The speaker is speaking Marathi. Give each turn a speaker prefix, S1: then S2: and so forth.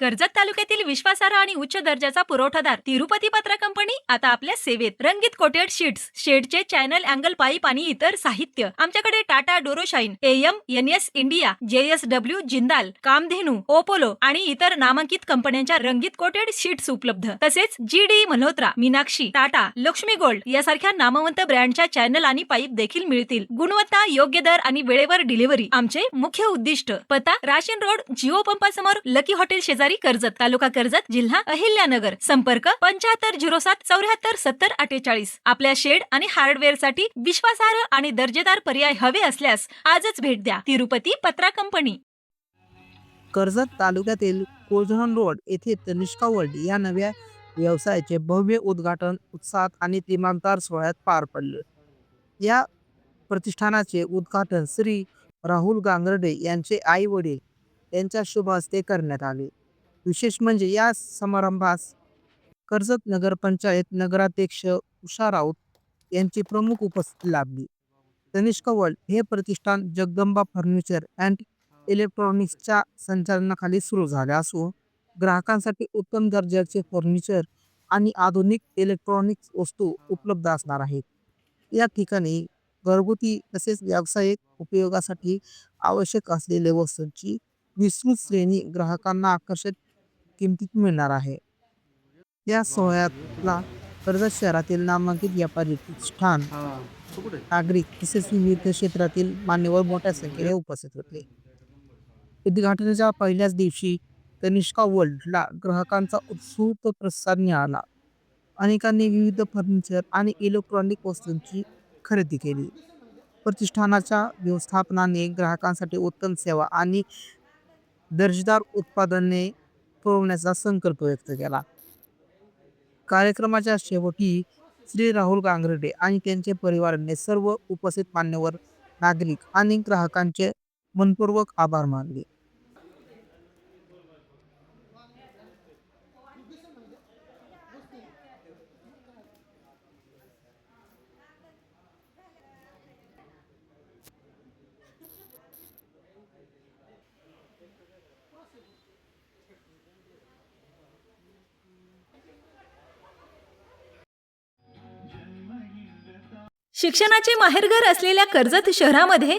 S1: कर्जत तालुक्यातील विश्वासार्ह आणि उच्च दर्जाचा पुरवठादार तिरुपती पत्र कंपनी आता आपल्या सेवेत. रंगीत कोटेड शीट्स शेडचे चॅनल अँगल पाईप आणि इतर साहित्य. आमच्याकडे Tata Durashine M N S India J S W Jindal Kamdhenu Apollo आणि इतर नामांकित कंपन्यांच्या रंगीत कोटेड शीट्स उपलब्ध. तसेच G D Malhotra Meenakshi Tata Lakshmi gold यासारख्या नामवंत ब्रँडच्या चॅनल आणि पाईप देखील मिळतील. गुणवत्ता योग्य दर आणि वेळेवर डिलिव्हरी आमचे मुख्य उद्दिष्ट. पता राशन रोड जिओ पंपासमोर लकी हॉटेल शेजारी. कर्जत तालुका कर्जत जिल्हा अहिल्यानगर. संपर्क पंच्याहत्तर झिरो सात चौऱ्याहत्तर सत्तर अठ्ठेचाळीस. आपल्या शेड आणि हार्डवेअरसाठी विश्वासार्ह आणि दर्जेदार पर्याय हवे असल्यास आजच भेट द्या. तिरुपती पत्रा कंपनी.
S2: कर्जत तालुक्यातील कोझरण रोड येथे तनिष्का वर्ल्ड या नव्या व्यवसायाचे भव्य उद्घाटन उत्साहात आणि दिमागदार सोहळ्यात पार पडले. या प्रतिष्ठानाचे उद्घाटन श्री राहुल गांगर्डे यांचे आई वडील यांच्या शुभ हस्ते करण्यात आले. विशेष म्हणजे या समारंभास कर्जत नगरपंचायत नगराध्यक्ष उषा राऊत यांची प्रमुख उपस्थिती लाभली. तनिष्क वर्ल्ड हे प्रतिष्ठान जगदंबा फर्निचर अँड इलेक्ट्रॉनिक्सच्या संचालनाखाली सुरू झाले असून ग्राहकांसाठी उत्तम दर्जाचे फर्निचर आणि आधुनिक इलेक्ट्रॉनिक्स वस्तू उपलब्ध असणार आहेत. या ठिकाणी घरगुती तसेच व्यावसायिक उपयोगासाठी आवश्यक असलेल्या वस्तूंची विस्तृत श्रेणी ग्राहकांना आकर्षक किमतीत मिळणार आहे. या सोहळ्यातला कर्जत शहरातील नामांकित व्यापारी प्रतिष्ठान नागरिक तसेच विविध क्षेत्रातील मान्यवर मोठ्या संख्येने उपस्थित होते. उद्घाटनाच्या पहिल्याच दिवशी तनिष्का वर्ल्डला ग्राहकांचा उत्स्फूर्त प्रतिसाद मिळाला. अनेकांनी विविध फर्निचर आणि इलेक्ट्रॉनिक वस्तूंची खरेदी केली. प्रतिष्ठानाच्या व्यवस्थापनाने ग्राहकांसाठी उत्तम सेवा आणि दर्जेदार उत्पादने पुरवण्याचा संकल्प व्यक्त केला. कार्यक्रमाच्या शेवटी श्री राहुल गांगर्डे आणि त्यांचे परिवाराने सर्व उपस्थित मान्यवर नागरिक आणि ग्राहकांचे मनपूर्वक आभार मानले.
S1: शिक्षणाचे माहेरघर असलेल्या कर्जत शहरामध्ये